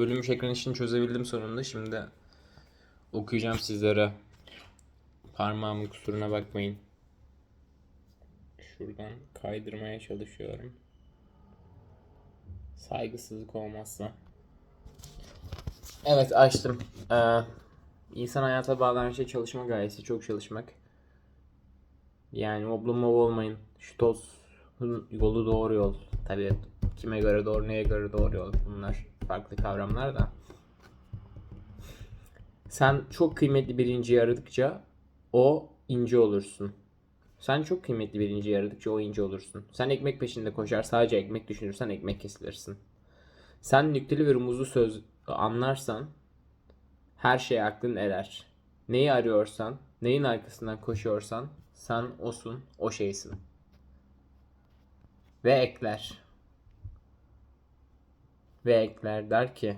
Bölünmüş ekran işini çözebildim sonunda. Şimdi okuyacağım sizlere. Parmağımın kusuruna bakmayın. Şuradan kaydırmaya çalışıyorum. Saygısızlık olmazsa. Evet açtım. Ee, insan hayata bağlanan şey çalışma gayesi. Çok çalışmak. Yani oblum mov olmayın. Şu tozun yolu doğru yol. Tabii kime göre doğru neye göre doğru yol. Bunlar farklı kavramlar da. Sen çok kıymetli bir inciyi aradıkça o ince olursun. Sen çok kıymetli bir inciyi aradıkça o ince olursun. Sen ekmek peşinde koşar sadece ekmek düşünürsen ekmek kesilirsin. Sen nükteli ve rumuzlu söz anlarsan her şey aklın erer. Neyi arıyorsan, neyin arkasından koşuyorsan sen osun, o şeysin. Ve ekler. Ve ekler der ki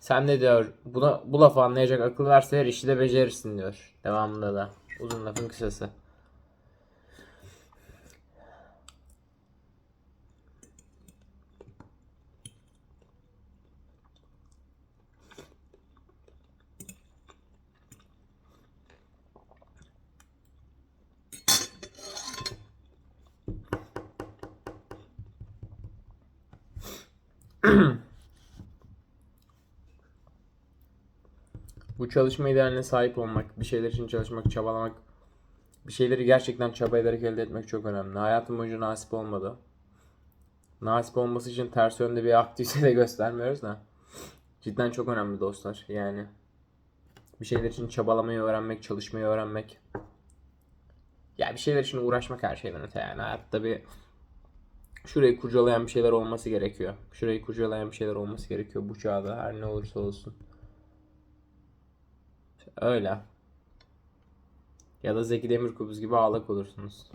sen de diyor buna, bu lafı anlayacak akıl varsa her işi de becerirsin diyor. Devamında da. Uzun lafın kısası. Bu çalışma idealine sahip olmak, bir şeyler için çalışmak, çabalamak, bir şeyleri gerçekten çaba ederek elde etmek çok önemli. Hayatım boyunca nasip olmadı. Nasip olması için ters yönde bir aktivite de göstermiyoruz da. Cidden çok önemli dostlar. Yani bir şeyler için çabalamayı öğrenmek, çalışmayı öğrenmek. Ya bir şeyler için uğraşmak her şeyden öte yani. Hayatta bir şurayı kurcalayan bir şeyler olması gerekiyor. Şurayı kurcalayan bir şeyler olması gerekiyor bu çağda her ne olursa olsun. Öyle. Ya da Zeki Demirkubuz gibi ağlak olursunuz.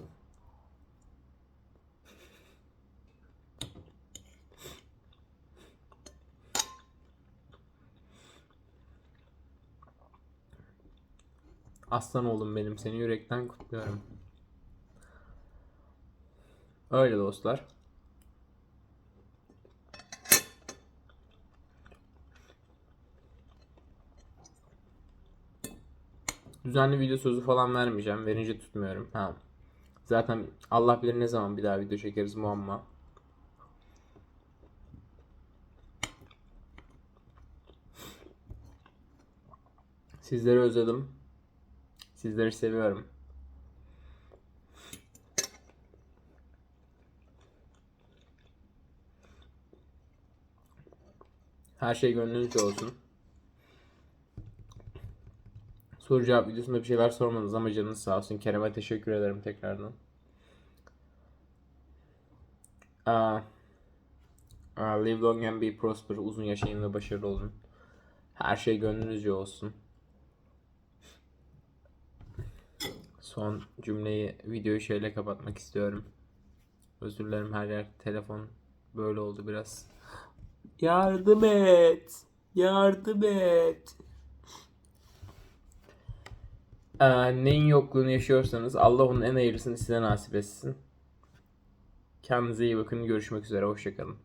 Aslan oğlum benim seni yürekten kutluyorum. Öyle dostlar. Düzenli video sözü falan vermeyeceğim. Verince tutmuyorum. Ha. Zaten Allah bilir ne zaman bir daha video çekeriz muamma. Sizleri özledim. Sizleri seviyorum. Her şey gönlünüzce olsun. Soru cevap videosunda bir şeyler sormadınız ama canınız sağ olsun. Kerem'e teşekkür ederim tekrardan. Aa, aa, live long and be prosper. Uzun yaşayın ve başarılı olun. Her şey gönlünüzce olsun. Son cümleyi videoyu şöyle kapatmak istiyorum. Özür dilerim her yer telefon böyle oldu biraz. Yardım et. Yardım et. Ee, neyin yokluğunu yaşıyorsanız Allah onun en hayırlısını size nasip etsin. Kendinize iyi bakın. Görüşmek üzere. Hoşçakalın.